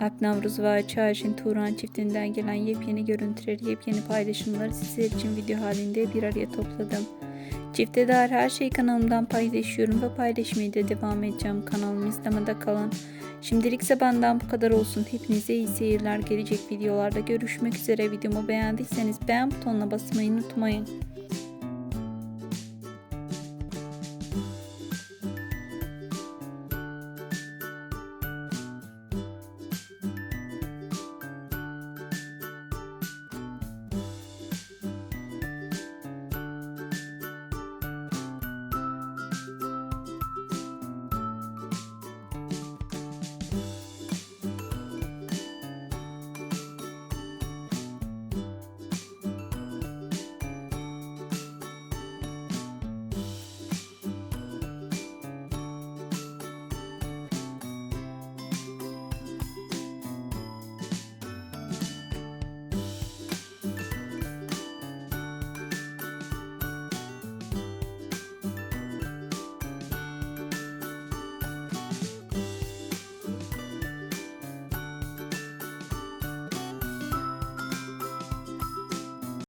Alp Navruz ve Ayça Ayşin Turan çiftinden gelen yepyeni görüntüleri, yepyeni paylaşımları sizler için video halinde bir araya topladım. Çifte dair her şeyi kanalımdan paylaşıyorum ve paylaşmaya da devam edeceğim. Kanalımı izlemede kalın. Şimdilikse benden bu kadar olsun. Hepinize iyi seyirler. Gelecek videolarda görüşmek üzere. Videomu beğendiyseniz beğen butonuna basmayı unutmayın.